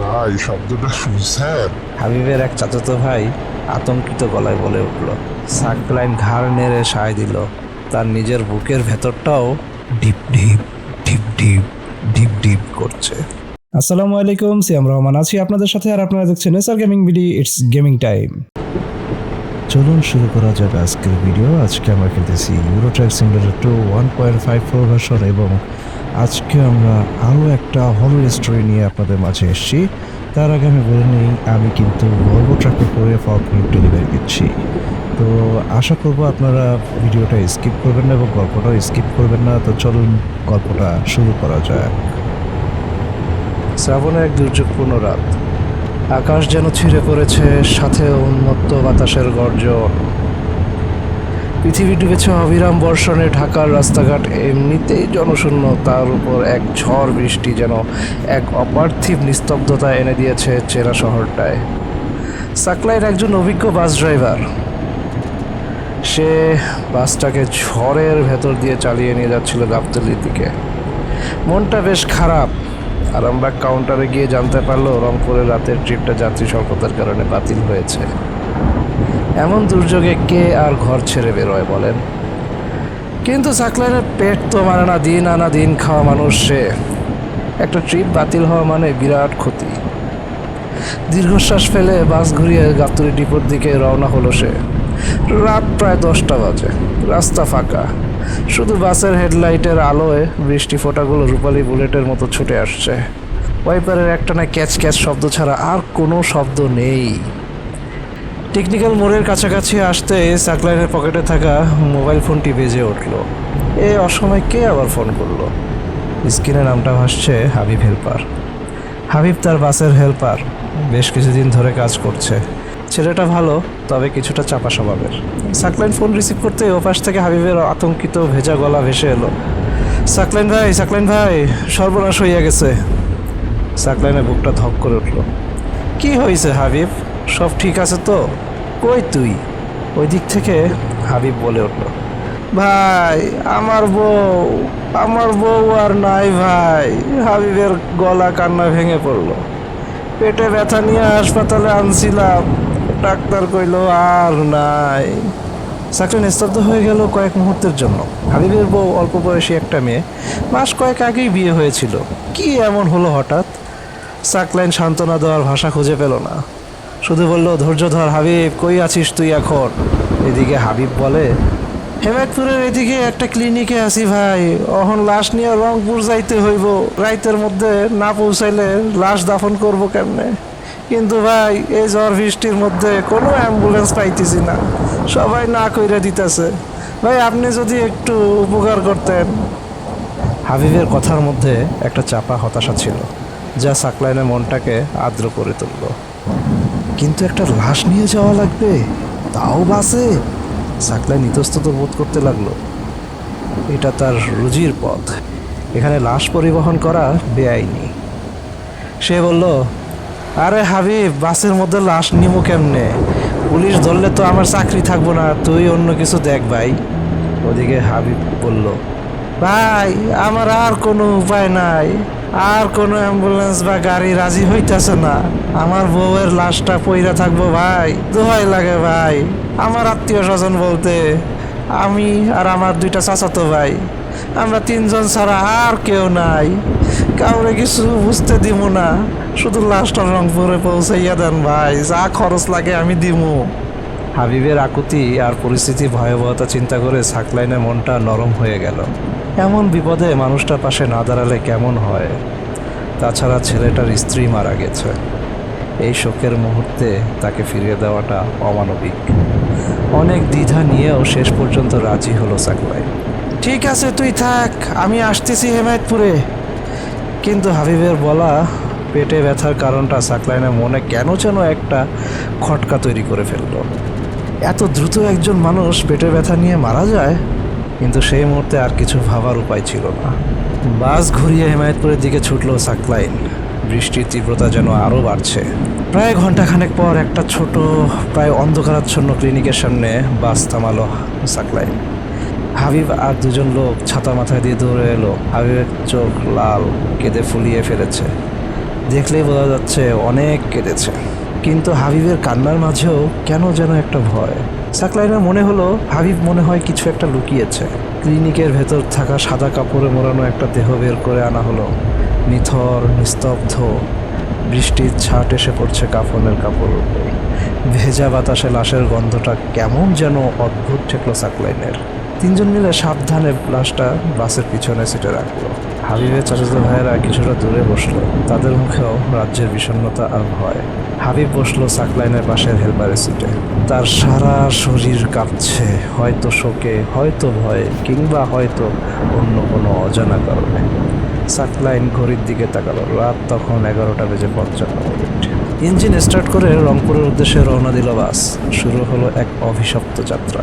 ভাই শব্দটা শুনছেন হাবিবের এক চাচাতো ভাই আতঙ্কিত গলায় বলে উঠল সাকলাইন ঘাড় নেড়ে সায় দিল। তার নিজের বুকের ভেতরটাও deep deep deep deep deep deep করছে। আসসালামু আলাইকুম সিয়াম রহমান আছি আপনাদের সাথে আর আপনারা দেখছেন SR gaming BD it's gaming time. চলুন শুরু করা যাক আজকের ভিডিও। আজকে আমরা খেলতেছি Euro truck simulator two one point five four version এবং আজকে আমরা আরও একটা হরর স্টোরি নিয়ে আপনাদের মাঝে এসেছি। তার আগে আমি বলে নিই, আমি কিন্তু ভলভো ট্রাকে করে ফর্ম ডেলিভারি দিচ্ছি। তো আশা করব আপনারা ভিডিওটা স্কিপ করবেন না এবং গল্পটাও স্কিপ করবেন না। তো চলুন গল্পটা শুরু করা যায় শ্রাবণের এক দুর্যোগপূর্ণ রাত। আকাশ যেন ছিঁড়ে পড়েছে, সাথে উন্মত্ত বাতাসের গর্জন। পৃথিবী ডুবেছে অবিরাম বর্ষণে, ঢাকার রাস্তাঘাট এমনিতেই জনশূন্য তার উপর এক ঝড় বৃষ্টি যেন এক অপার্থিব নিস্তব্ধতা এনে দিয়েছে চেরা শহরটায়। সাকলাইয়ের একজন অভিজ্ঞ বাস ড্রাইভার। সে বাসটাকে ঝড়ের ভেতর দিয়ে চালিয়ে নিয়ে যাচ্ছিল গাবতলির দিকে। মনটা বেশ খারাপ। আরামবাগ কাউন্টারে গিয়ে জানতে পারল রংপুরের রাতের ট্রিপটা যাত্রী স্বল্পতার কারণে বাতিল হয়েছে। এমন দুর্যোগে কে আর ঘর ছেড়ে বেরোয় বলেন। কিন্তু সাকলাইনের পেট তো মানে না, দিন আনা দিন খাওয়া মানুষ সে। একটা ট্রিপ বাতিল হওয়া মানে বিরাট ক্ষতি। দীর্ঘশ্বাস ফেলে বাস ঘুরিয়ে গাবতলি ডিপোর দিকে রওনা হলো সে। রাত প্রায় দশটা বাজে, রাস্তা ফাঁকা। শুধু বাসের হেডলাইটের আলোয় বৃষ্টি ফোঁটাগুলো রূপালী বুলেটের মতো ছুটে আসছে। ওয়াইপারের একটানা ক্যাচ ক্যাচ শব্দ ছাড়া আর কোনো শব্দ নেই। টেকনিক্যাল মোড়ের কাছাকাছি আসতে সাকলাইনের পকেটে থাকা মোবাইল ফোনটি বেজে উঠল। এ অসময় কে আবার ফোন করল? স্ক্রিনে নামটা ভাসছে হাবিব হেল্পার। হাবিব তার বাসের হেল্পার। বেশ কিছুদিন ধরে কাজ করছে। ছেলেটা ভালো, তবে কিছুটা চাপা স্বভাবের। সাকলাইন ফোন রিসিভ করতে ওপাশ থেকে হাবিবের আতঙ্কিত ভেজা গলা ভেসে এলো। সাকলাইন ভাই সাকলাইন ভাই, সর্বনাশ হইয়া গেছে। সাকলাইনের বুকটা ধক করে উঠল। কি হয়েছে হাবিব? সব ঠিক আছে তো? কই তুই? ওই দিক থেকে হাবিব বলে উঠল, ভাই, আমার বউ আমার বউ আর নাই ভাই। হাবিবের গলা কান্না ভেঙে পড়ল। পেটে ব্যথা নিয়ে হাসপাতালে আনছিলাম। ডাক্তার কইল, আর নাই। সাকলিন স্তব্ধ হয়ে গেল কয়েক মুহূর্তের জন্য। হাবিবের বউ অল্প বয়সী একটা মেয়ে। মাস কয়েক আগেই বিয়ে হয়েছিল। কি এমন হলো হঠাৎ? সাকলাইন সান্ত্বনা দেওয়ার ভাষা খুঁজে পেল না। শুধু বলল ধৈর্য ধর হাবিব, কই আছিস তুই এখন? এদিকে হাবিব বলে হেমায়তপুরের এদিকে একটা ক্লিনিকে আছি ভাই। অহন লাশ নিয়ে রংপুর যাইতে হইব। রাইতের মধ্যে না পৌঁছাইলে লাশ দাফন করব কেমনে? কিন্তু ভাই, এই ঝড় বৃষ্টির মধ্যে কোনো অ্যাম্বুলেন্স পাইতেছি না। সবাই না কইরা দিতেছে। ভাই, আপনি যদি একটু উপকার করতেন। হাবিবের কথার মধ্যে একটা চাপা হতাশা ছিল, যা সাকলাইনের মনটাকে আর্দ্র করে তুলল। কিন্তু একটা লাশ নিয়ে যাওয়া লাগবে। তাও বাসে? সাকলাইন ইতস্তত বোধ করতে লাগল। এটা তার রুজির পথ। এখানে লাশ পরিবহন করা বেআইনি। সে বলল, আরে হাবিব, বাসের মধ্যে লাশ নিমো কেমনে? পুলিশ ধরলে তো আমার চাকরি থাকব না, তুই অন্য কিছু দেখ ভাই। ওদিকে হাবিব বলল ভাই, আমার আর কোনো উপায় নাই। আর কোনো অ্যাম্বুলেন্স বা গাড়ি রাজি হইতাছে না। আমার বউয়ের লাশটা পইরা থাকব ভাই। দোহাই লাগে ভাই। আমার আত্মীয় স্বজন বলতে, আমি আর আমার দুইটা চাচাতো ভাই। আমরা তিনজন ছাড়া আর কেউ নাই। কাউরে কিছু বুঝতে দিব না। শুধু লাশটা রংপুরে পৌঁছাইয়া দেন ভাই। যা খরচ লাগে আমি দিমু। হাবিবের আকুতি আর পরিস্থিতি ভয়াবহতা চিন্তা করে সাকলাইনের মনটা নরম হয়ে গেল। এমন বিপদে মানুষটার পাশে না দাঁড়ালে কেমন হয়? তাছাড়া ছেলেটার স্ত্রী মারা গেছে। এই শোকের মুহূর্তে তাকে ফিরিয়ে দেওয়াটা অমানবিক। অনেক দ্বিধা নিয়েও শেষ পর্যন্ত রাজি হলো সাকলাই ঠিক আছে, তুই থাক, আমি আসতেছি হেমায়তপুরে। কিন্তু হাবিবের বলা পেটে ব্যথার কারণটা সাকলাইনের মনে কেন যেন একটা খটকা তৈরি করে ফেলল। এত দ্রুত একজন মানুষ পেটে ব্যথা নিয়ে মারা যায়? কিন্তু সেই মুহূর্তে আর কিছু ভাবার উপায় ছিল না। বাস ঘুরিয়ে হেমায়তপুরের দিকে ছুটলো সাকলাইন। বৃষ্টির তীব্রতা যেন আরও বাড়ছে। প্রায় ঘন্টাখানেক পর একটা ছোট, প্রায় অন্ধকারাচ্ছন্ন ক্লিনিকের সামনে বাস থামালো সাকলাইন। হাবিব আর দুজন লোক ছাতা মাথায় দিয়ে দৌড়ে এলো। হাবিবের চোখ লাল, কেঁদে ফুলিয়ে ফেলেছে। দেখলেই বোঝা যাচ্ছে অনেক কেঁদেছে। কিন্তু হাবিবের কান্নার মাঝেও কেন যেন একটা ভয়। সাকলাইনের মনে হলো, হাবিব মনে হয় কিছু একটা লুকিয়েছে। ক্লিনিকের ভেতর থাকা সাদা কাপড়ে মোড়ানো একটা দেহ বের করে আনা হলো। নিথর, নিস্তব্ধ, বৃষ্টির ছাট এসে পড়ছে কাফনের কাপড় ভেজা বাতাসে লাশের গন্ধটা কেমন যেন অদ্ভুত ঠেকলো সাকলাইনের। তিনজন মিলে সাবধানে লাশটা বাসের পিছনে সিটে রাখল। হাবিবের চাচাতো ভাইয়েরা কিছুটা দূরে বসল। তাদের মুখেও রাজ্যের বিষণ্ণতা আর ভয়। হাবিব বসল সাকলাইনের পাশের হেলপারের সিটে তার সারা শরীর কাঁপছে। হয়তো শোকে, হয়তো ভয়ে, কিংবা হয়তো অন্য কোনো অজানা কারণে। সাকলাইন ঘড়ির দিকে তাকালো। রাত তখন এগারোটা বেজে পঞ্চান্ন মিনিট। ইঞ্জিন স্টার্ট করে রংপুরের উদ্দেশ্যে রওনা দিল বাস। শুরু হলো এক অভিশপ্ত যাত্রা।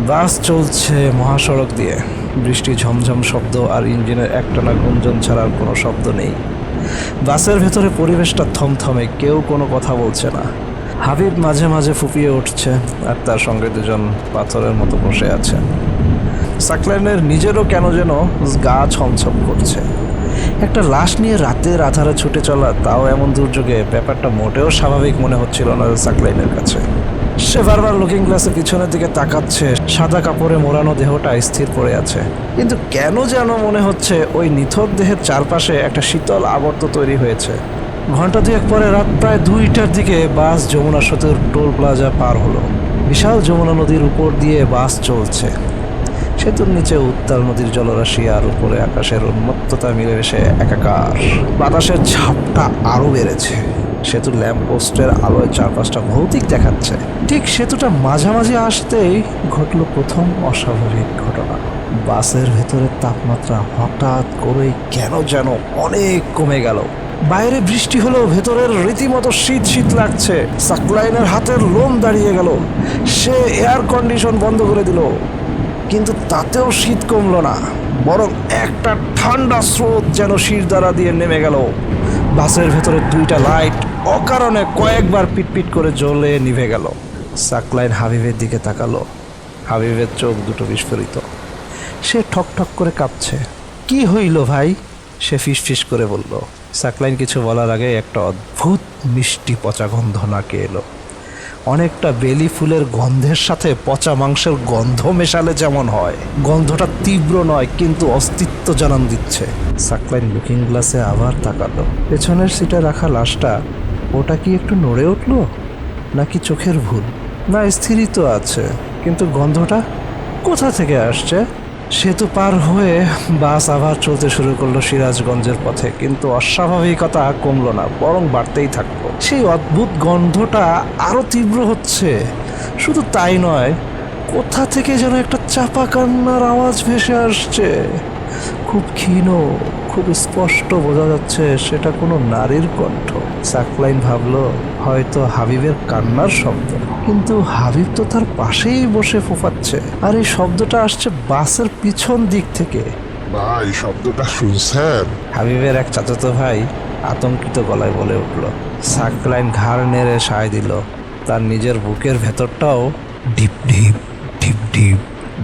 বাস চলছে মহাসড়ক দিয়ে। বৃষ্টি, ঝমঝম শব্দ আর ইঞ্জিনের একটানা গুঞ্জন ছাড়া আর কোনো শব্দ নেই। বাসের ভেতরে পরিবেশটা থমথমে, কেউ কোনো কথা বলছে না। হাবিব মাঝে মাঝে ফুপিয়ে উঠছে আর তার সঙ্গে দুজন পাথরের মতো বসে আছে। সাকলাইনের নিজেরও কেন যেন গা ছমছম করছে। একটা লাশ নিয়ে রাতের আধারে ছুটে চলা তাও এমন দুর্যোগে ব্যাপারটা মোটেও স্বাভাবিক মনে হচ্ছিল না সাকলাইনের কাছে। সে বারবার লুকিং গ্লাসের পিছনের দিকে তাকাচ্ছে। সাদা কাপড়ে মোড়ানো দেহটা স্থির পড়ে আছে। কিন্তু কেন যেন মনে হচ্ছে ওই নিথর দেহের চারপাশে একটা শীতল আবর্ত তৈরি হয়েছে। ঘণ্টা দুয়েক পরে রাত প্রায় দুইটার দিকে বাস যমুনা সেতুর টোল প্লাজা পার হলো। বিশাল যমুনা নদীর উপর দিয়ে বাস চলছে। সেতুর নিচে উত্তাল নদীর জলরাশি আর উপরে আকাশের উন্মত্ততা মিলেমিশে একাকার। বাতাসের ঝাপটা আরও বেড়েছে। সেতুর ল্যাম্প পোস্টের আলোয় চারপাশটা ভৌতিক দেখাচ্ছে। ঠিক সেতুটা মাঝামাঝি আসতেই ঘটল প্রথম অস্বাভাবিক ঘটনা। বাসের ভেতরের তাপমাত্রা হঠাৎ করেই কেন যেন অনেক কমে গেল। বাইরে বৃষ্টি হলেও ভেতরের রীতিমতো শীত শীত লাগছে। সাকলাইনের হাতের লোম দাঁড়িয়ে গেল। সে এয়ার কন্ডিশন বন্ধ করে দিল। কিন্তু তাতেও শীত কমল না। বরং একটা ঠান্ডা স্রোত যেন শির দ্বারা দিয়ে নেমে গেল। বাসের ভেতরে দুইটা লাইট অকারণে কয়েকবার পিটপিট করে জ্বলে নিভে গেল। সাকলাইন হাবিবের দিকে তাকালো। হাবিবের চোখ দুটো বিস্ফোরিত। সে ঠক ঠক করে কাঁপছে। কি হইল ভাই? সে ফিস ফিস করে বলল। সাকলাইন কিছু বলার আগে একটা অদ্ভুত মিষ্টি পচা গন্ধ নাকে এলো। অনেকটা বেলি ফুলের গন্ধের সাথে পচা মাংসের গন্ধ মেশালে যেমন হয়। গন্ধটা তীব্র নয়, কিন্তু অস্তিত্ব জানান দিচ্ছে। সাকলাইন লুকিং গ্লাসে আবার তাকালো। পেছনের সিটে রাখা লাশটা ওটা কি একটু নড়ে উঠল? নাকি চোখের ভুল? না, স্থিরই তো আছে, কিন্তু গন্ধটা কোথা থেকে আসছে? সেতু পার হয়ে বাস আবার চলতে শুরু করল সিরাজগঞ্জের পথে, কিন্তু অস্বাভাবিকতা কমলো না, বরং বাড়তেই থাকল। সেই অদ্ভুত গন্ধটা আরও তীব্র হচ্ছে। শুধু তাই নয়, কোথা থেকে যেন একটা চাপা কান্নার আওয়াজ ভেসে আসছে। খুব ক্ষীণ, খুব স্পষ্ট বোঝা যাচ্ছে সেটা কোনো নারীর কণ্ঠ। সাকলাইন ভাবলো হয়তো হাবিবের কান্নার শব্দ। কিন্তু হাবিব তো তার পাশেই বসে ফোফাচ্ছে আর এই শব্দটা আসছে বাসের পিছন দিক থেকে। ভাই শব্দটা শুনছেন? হাবিবের এক চাচাতো ভাই আতঙ্কিত গলায় বলে উঠল। সাকলাইন ঘাড় নেড়ে সায় দিল। তার নিজের বুকের ভেতরটাও deep deep deep deep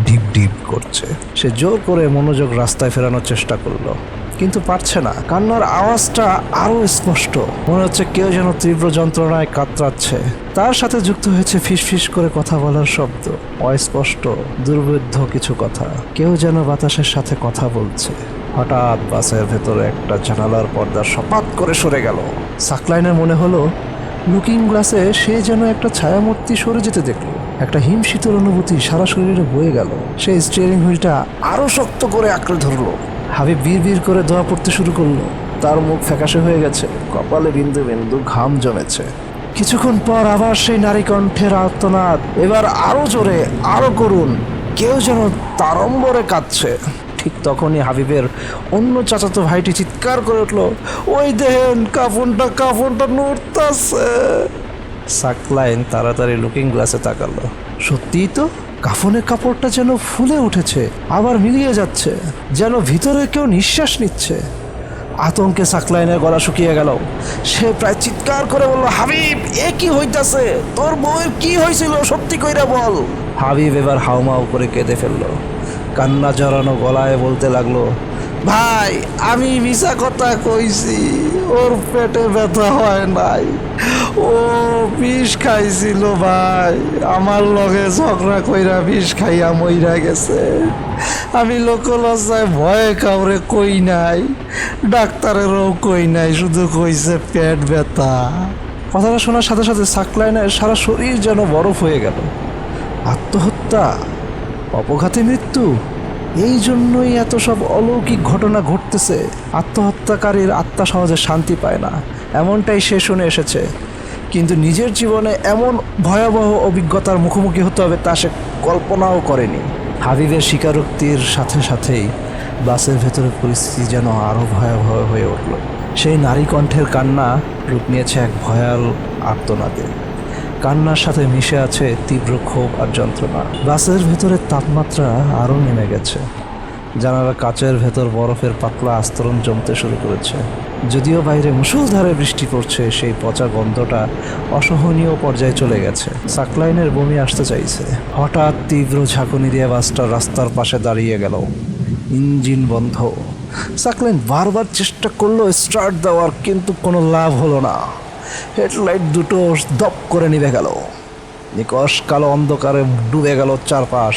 deep deep করছে। সে জোর করে মনোযোগ রাস্তায় ফেরানোর চেষ্টা করল। কিন্তু পারছে না। কান্নার আওয়াজটা আরও স্পষ্ট। মনে হচ্ছে কেউ যেন তীব্র যন্ত্রণায় কাতরাচ্ছে। তার সাথে যুক্ত হয়েছে ফিসফিস করে কথা বলার শব্দ। অস্পষ্ট দুর্বোধ্য কিছু কথা। কেউ যেন বাতাসের সাথে কথা বলছে। হঠাৎ বাসের ভেতরে একটা জানালার পর্দা সপাত করে সরে গেল। সাকলাইনের মনে হলো, লুকিং গ্লাসে সে যেন একটা ছায়ামূর্তি সরে যেতে দেখল। একটা হিমশীতল অনুভূতি সারা শরীরে বয়ে গেল। সে স্টিয়ারিং হুইলটা আরও শক্ত করে আঁকড়ে ধরলো। হাবিব বীর বীর করে দোয়া পড়তে শুরু করল। তার মুখ ফ্যাকাশে হয়ে গেছে। কপালে বিন্দু বিন্দু ঘাম জমেছে। কিছুক্ষণ পর আবার সেই নারী কণ্ঠের আর্তনাদ। এবার আরও জোরে, আরও করুন। কেউ যেন তারম্বরে কাঁদছে। ঠিক তখনই হাবিবের অন্য চাচাতো ভাইটি চিৎকার করে উঠল, ওই দেহেন কাফনটা কাফনটা নড়তাছে। সাকলাইন তাড়াতাড়ি লুকিং গ্লাসে তাকালো। সত্যিই তো? কাফনের কাপড়টা যেন ফুলে উঠেছে, আবার মিলিয়ে যাচ্ছে, যেন ভিতরে কেউ নিঃশ্বাস নিচ্ছে। আতঙ্কে সাকলাইনের গলা শুকিয়ে গেল। সে প্রায় চিৎকার করে বলল, হাবিব, এ কি হইতাছে? তোর বউয়ের কি হয়েছিল সত্যি কইরা বল। হাবিব এবার হাউমাউ করে কেঁদে ফেলল। কান্না জড়ানো গলায় বলতে লাগল ভাই, আমি মিশা কথা কইছি, ওর পেটে ব্যথা হয় নাই। ও বিষ খাইছিল ভাই, আমার লগে ঝগড়া কইরা বিষ খাইয়া মইরা গেছে। আমি লোকলজ্জায় ভয়ে কাউরে কই নাই, ডাক্তারেরও কই নাই, শুধু কইছে পেট ব্যথা। কথাটা শোনার সাথে সাথে সাকলাইনের সারা শরীর যেন বরফ হয়ে গেল। আত্মহত্যা, অপঘাতে মৃত্যু এই জন্যই এত সব অলৌকিক ঘটনা ঘটতেছে। আত্মহত্যাকারীর আত্মা সহজে শান্তি পায় না। এমনটাই সে শুনে এসেছে। কিন্তু নিজের জীবনে এমন ভয়াবহ অভিজ্ঞতার মুখোমুখি হতে হবে তা সে কল্পনাও করেনি। হাবিবের স্বীকারোক্তির সাথে সাথেই বাসের ভেতরে পরিস্থিতি যেন আরও ভয়াবহ হয়ে উঠল। সেই নারী কণ্ঠের কান্না রূপ নিয়েছে এক ভয়াল আর্তনাদে। কান্নার সাথে মিশে আছে তীব্র ক্ষোভ আর যন্ত্রণা। বাসের ভেতরের তাপমাত্রা আরও নেমে গেছে। জানালা কাচের ভেতর বরফের পাতলা আস্তরণ জমতে শুরু করেছে। যদিও বাইরে মুষলধারে বৃষ্টি পড়ছে, সেই পচা গন্ধটা অসহনীয় পর্যায়ে চলে গেছে। সাকলাইনের বমি আসতে চাইছে। হঠাৎ তীব্র ঝাঁকুনি দিয়ে বাসটা রাস্তার পাশে দাঁড়িয়ে গেল। ইঞ্জিন বন্ধ। সাকলাইন বারবার চেষ্টা করল স্টার্ট দেওয়ার কিন্তু কোনো লাভ হলো না। হেডলাইট দুটো দপ করে নিভে গেল। নিকশ কালো অন্ধকারে ডুবে গেল চারপাশ।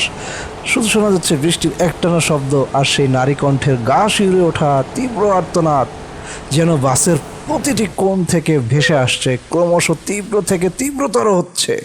শুধু শোনা যাচ্ছে বৃষ্টির একটানা শব্দ আর সেই নারী কণ্ঠের গা শিউরে ওঠা তীব্র আর্তনাদ, যেন বাসের প্রতিটি কোণ থেকে ভেসে আসছে, ক্রমশ তীব্র থেকে তীব্রতর হচ্ছে।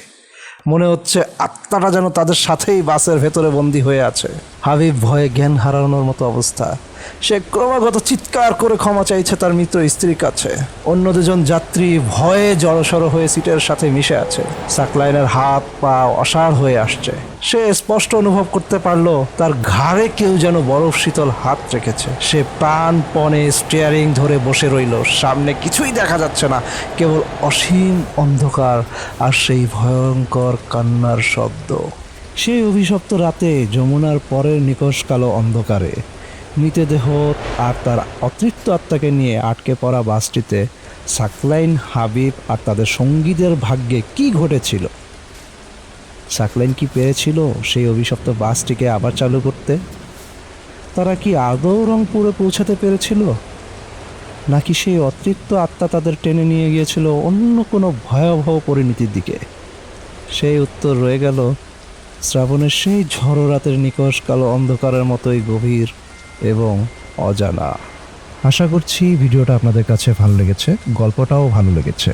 মনে হচ্ছে আত্মাটা যেন তাদের সাথেই বাসের ভেতরে বন্দি হয়ে আছে। হাবিব ভয়ে জ্ঞান হারানোর মতো অবস্থা। সে ক্রমাগত চিৎকার করে ক্ষমা চাইছে তার মিত্র স্ত্রীর কাছে। অন্য দুজন যাত্রী ভয়ে জড়সড় হয়ে সিটের সাথে মিশে আছে। সাকলাইনের হাত পা অসাড় হয়ে আসছে। সে স্পষ্ট অনুভব করতে পারল, তার ঘাড়ে কেউ যেন বরফ শীতল হাত রেখেছে। সে প্রাণপণে স্টিয়ারিং ধরে বসে রইল। সামনে কিছুই দেখা যাচ্ছে না, কেবল অসীম অন্ধকার আর সেই ভয়ঙ্কর কান্নার শব্দ। সেই অভিশপ্ত রাতে যমুনার পরের নিকশ কালো অন্ধকারে মৃতদেহ আর তার অতৃপ্ত আত্মাকে নিয়ে আটকে পড়া বাসটিতে সাকলাইন হাবিব আর তাদের সঙ্গীদের ভাগ্যে কি ঘটেছিল? সাকলাইন কি পেরেছিল সেই অভিশপ্ত বাসটিকে আবার চালু করতে? তারা কি আদৌ রংপুরে পৌঁছাতে পেরেছিল? নাকি সেই অতৃপ্ত আত্মা তাদের টেনে নিয়ে গিয়েছিল অন্য কোনো ভয়াবহ পরিণতির দিকে? সেই উত্তর রয়ে গেল, শ্রাবণের সেই ঝড়ো রাতের নিকশ কালো অন্ধকারের মতোই গভীর। এবং অজানা। আশা করছি ভিডিওটা আপনাদের কাছে ভালো লেগেছে, গল্পটাও ভালো লেগেছে।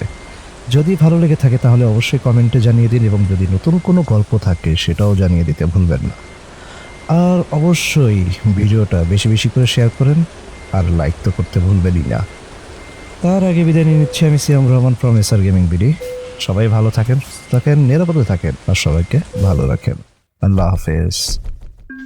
যদি ভালো লেগে থাকে তাহলে অবশ্যই কমেন্টে জানিয়ে দিন এবং যদি নতুন কোনো গল্প থাকে সেটাও জানিয়ে দিতে ভুলবেন না। আর অবশ্যই ভিডিওটা বেশি বেশি করে শেয়ার করেন, আর লাইক তো করতে ভুলবেনই না। তার আগে বিদায় নিয়ে নিচ্ছি আমি Siam Rahman from SR gaming BD সবাই ভালো থাকেন থাকেন, নিরাপদে থাকেন, আর সবাইকে ভালো রাখেন। আল্লাহ হাফেজ।